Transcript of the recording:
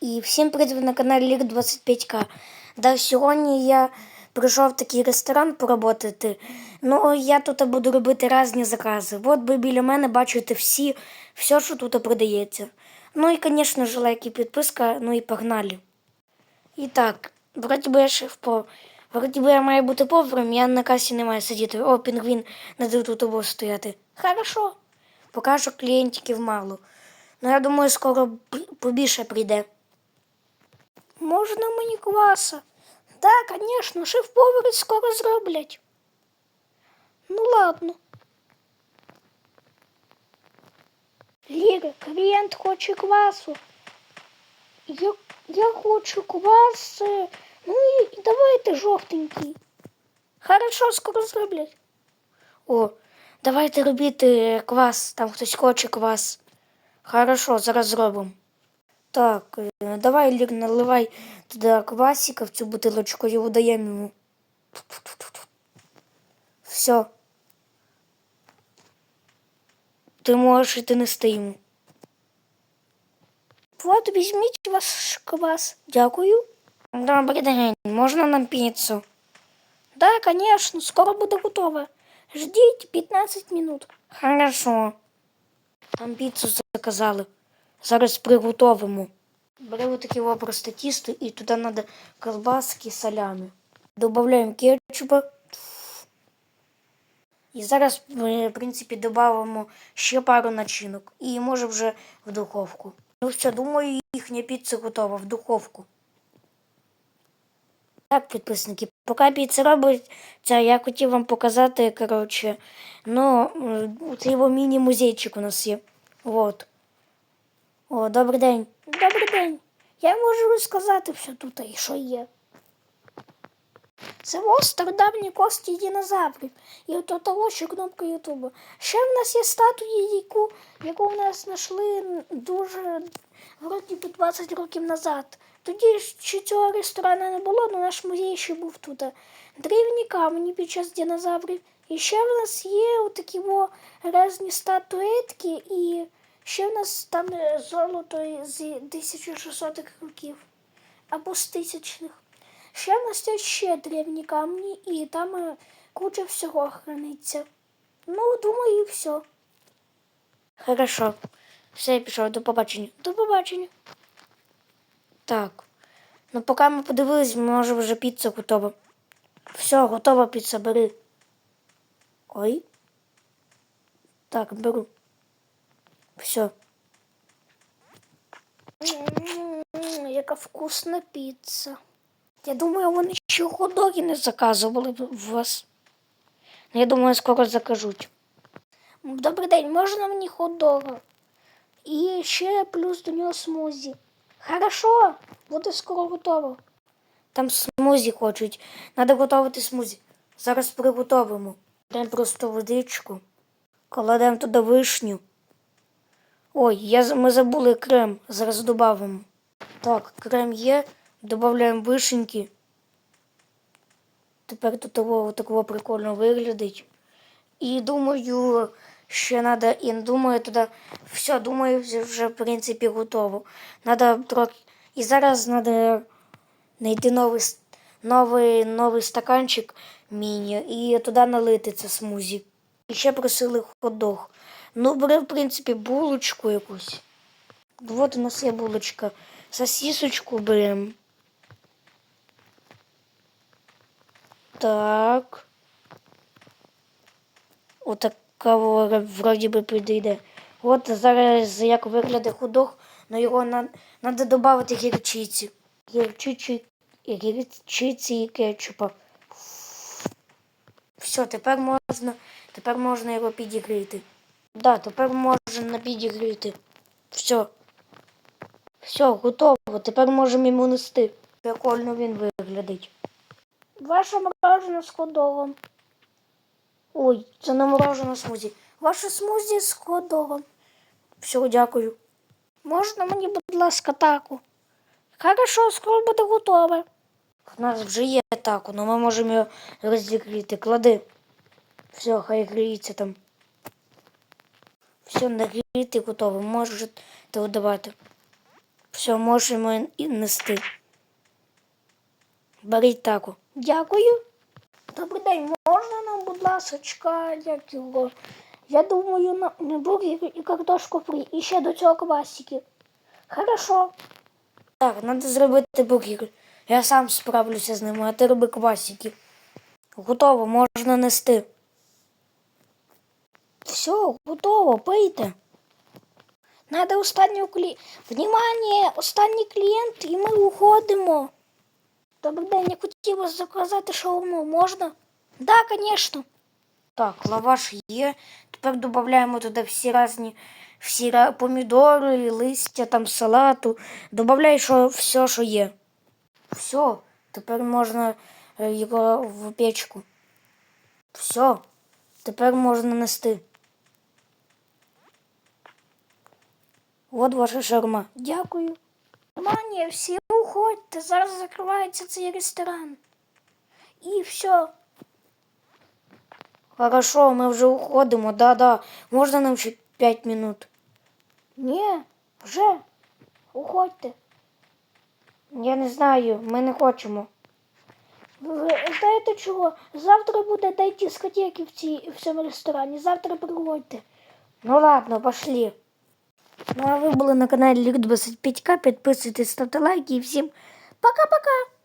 І всім привіт на каналі Лік 25К. Да, сьогодні я прийшов в такий ресторан поработати. Ну, я тут буду робити різні закази. От ви біля мене бачите всі, все, що тут продається. Ну і, звісно ж, лайк і підписка, ну і погнали. І так, вроді би я шеф-повар. Вроді би я маю бути поваром, я на касі не маю сидіти. О, пінгвін не тут тобою стояти. Хорошо. Поки що клієнтиків мало. Ну, я думаю, скоро побільше прийде. Можна мені кваса? Так, звісно, шеф-повари скоро зроблять. Ну ладно. Ліра, клієнт хоче квасу. Я, я хочу квас. е, Ну і, і давайте жовтенький. Хорошо, скоро зроблять. О, давайте робіть е, квас, там хтось хоче квас. Хорошо, зараз зробимо. Так, е, давай, Лір, наливай туди квасика в цю бутилочку і видаємо йому. Все. Ти можеш іти нести йому. Вот, візьміть ваш квас. Дякую. Добрий день. Можна нам піцу? Да, конечно, скоро буде готова. Ждіть 15 минут. Хорошо. Там піцу заказали. Зараз приготовимо. Беремо такі о, просто тісто і туди треба колбаски, солями. Добавляємо кетчупа. І зараз, в принципі, додамо ще пару начинок. І може вже в духовку. Ну все, думаю, їхня піца готова в духовку. Так, підписники, поки піца робиться, я хотів вам показати, коротше, ну, це його міні-музейчик у нас є. Вот. О, добрий день. Добрий день. Я можу розказати все тут і що є. Це ось стародавні кості динозаврів. І от того, що кнопка Ютубу. Ще в нас є статуї, яку, яку в нас знайшли дуже вроді би 20 років назад. Тоді ще цього ресторану не було, але наш музей ще був тут. Древні камені під час динозаврів. І ще в нас є отакі о різні статуетки, і ще в нас там золото з 1600-х років або з тисячних. Ще в нас є ще древні камні, і там е, куча всього храниться. Ну, думаю, і все. Хорошо. Все, я пішов. До побачення. До побачення. Так. Ну, поки ми подивились, може вже піца готова. Все, готова піца, бери. Ой. Так, беру. Все. Яка вкусна піца. Я думаю, вони ще ходоги не заказували в вас. Ну, Я думаю, скоро закажуть. Добрий день, можна мені хот-дога? І ще плюс до нього смузі. Хорошо, буде скоро готово. Там смузі хочуть. Треба готувати смузі. Зараз приготовимо. Даємо просто водичку. Кладемо туди вишню. Ой, я, ми забули крем. Зараз додамо. Так, крем є. Додаємо вишеньки. Тепер тут того такого прикольно виглядить. І думаю, ще треба, і думаю, туди все, думаю, вже- в принципі готово. Надо трохи. І зараз треба знайти новий, новий, новий стаканчик міні і туди налити це смузі. І ще просили хот-дог. Ну, бери, в принципі, булочку якусь. От у нас є булочка. Сосисочку беремо. Так. Отака вроді би підійде. От зараз як виглядає худох, але його треба додати гірчиці. Гірчиці, гірчиці і кетчупа. Все, тепер можна, тепер можна його підігріти. Да, тепер можна підігріти. Все. Все, готово. Тепер можемо йому нести. Прикольно він виглядить. Ваше мороженое з ходовом. Ой, це не мороженое смузі. Ваше смузі з ходовом. Все, дякую. Можна мені, будь ласка, таку? Хорошо, скоро буде готове. У нас вже є таку, але ми можемо його розігріти. Клади. Все, хай гріється там. Все, нагріти готово. Можете видавати. Все, можемо і нести. Беріть таку. Дякую. Добрий день, можна нам, будь ласочка, як його? Я думаю, на на бургер і картошку фрі, і ще до цього квасики. Хорошо. Так, треба зробити бургер. Я сам справлюся з ними, а ти роби квасики. Готово, можна нести. Все, готово, пийте. Надо останнього клі... Внимание, останній клієнт, і ми уходимо. Добрий день, я хотіла заказати шаурму, можна? Да, звісно. Так, лаваш є. Тепер додаємо туди всі різні всі ра- помідори, листя, там салату. Додай що, все, що є. Все, тепер можна е, його в печку. Все, тепер можна нести. От ваша шарма. Дякую. Внимание, всі уходьте, зараз закривається цей ресторан. І все. Хорошо, ми вже уходимо, да-да. Можна нам ще 5 минут. Ні, вже. Уходьте. Я не знаю, ми не хочемо. Знаєте чого? Завтра буде день дискотеки в, цій, в цьому ресторані. Завтра приходьте. Ну ладно, пошли. Ну а ви були на каналі Люк 25К. Підписуйтесь, ставте лайки і всім пока-пока.